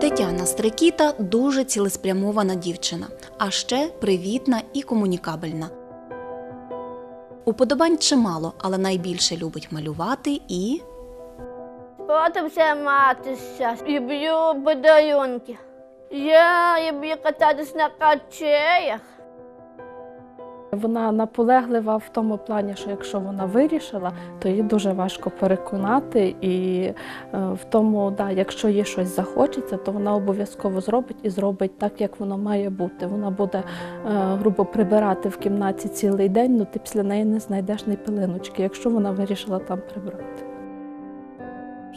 Тетяна Стрекіта дуже цілеспрямована дівчина, а ще привітна і комунікабельна. Уподобань чимало, але найбільше любить малювати і Потім займатися. Люблю подарунки. Я люблю кататись на качеях. Вона наполеглива в тому плані, що якщо вона вирішила, то її дуже важко переконати. І е, в тому, да, якщо їй щось захочеться, то вона обов'язково зробить і зробить так, як воно має бути. Вона буде е, грубо прибирати в кімнаті цілий день, ну ти після неї не знайдеш ні пилиночки, якщо вона вирішила там прибрати.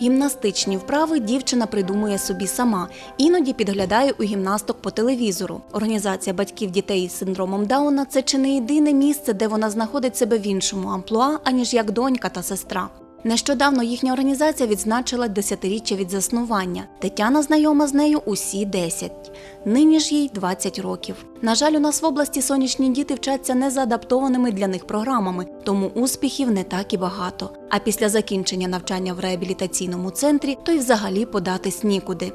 Гімнастичні вправи дівчина придумує собі сама, іноді підглядає у гімнасток по телевізору. Організація батьків дітей із синдромом Дауна це чи не єдине місце, де вона знаходить себе в іншому амплуа, аніж як донька та сестра. Нещодавно їхня організація відзначила десятиріччя від заснування. Тетяна знайома з нею усі 10. Нині ж їй 20 років. На жаль, у нас в області сонячні діти вчаться не за адаптованими для них програмами, тому успіхів не так і багато. А після закінчення навчання в реабілітаційному центрі то й взагалі податись нікуди.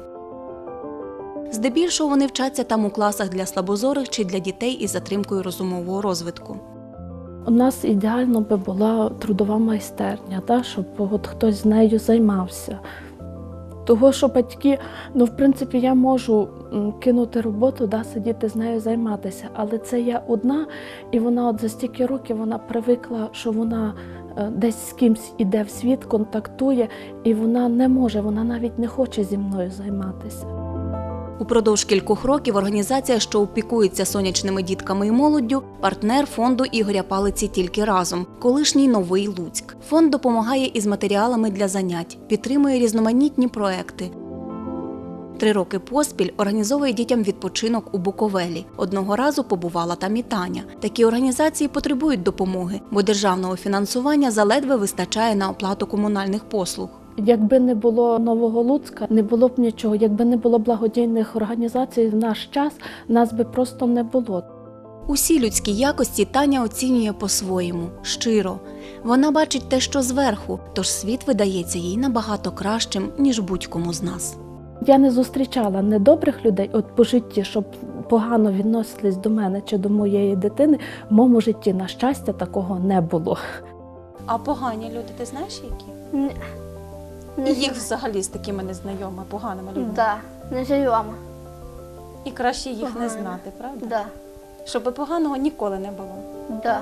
Здебільшого вони вчаться там у класах для слабозорих чи для дітей із затримкою розумового розвитку. У нас ідеально би була трудова майстерня, та, щоб от хтось з нею займався. Того, що батьки, ну, в принципі, я можу кинути роботу, да, сидіти з нею займатися, але це я одна, і вона от за стільки років вона привикла, що вона е, десь з кимсь іде в світ, контактує, і вона не може, вона навіть не хоче зі мною займатися. Упродовж кількох років організація, що опікується сонячними дітками і молоддю, партнер фонду Ігоря Палиці тільки разом, колишній новий Луцьк. Фонд допомагає із матеріалами для занять, підтримує різноманітні проекти. Три роки поспіль організовує дітям відпочинок у Буковелі. Одного разу побувала там і Таня. Такі організації потребують допомоги, бо державного фінансування заледве вистачає на оплату комунальних послуг. Якби не було Нового Луцька, не було б нічого. Якби не було благодійних організацій в наш час, нас би просто не було. Усі людські якості Таня оцінює по-своєму, щиро. Вона бачить те, що зверху, тож світ видається їй набагато кращим, ніж будь-кому з нас. Я не зустрічала недобрих людей, от по житті, щоб погано відносились до мене чи до моєї дитини. В моєму житті, на щастя, такого не було. А погані люди, ти знаєш які? Н- І їх взагалі з такими незнайома, поганими людьми. Так, Да, незнайома. І краще їх не знати, правда? Да, Щоб поганого ніколи не було. да.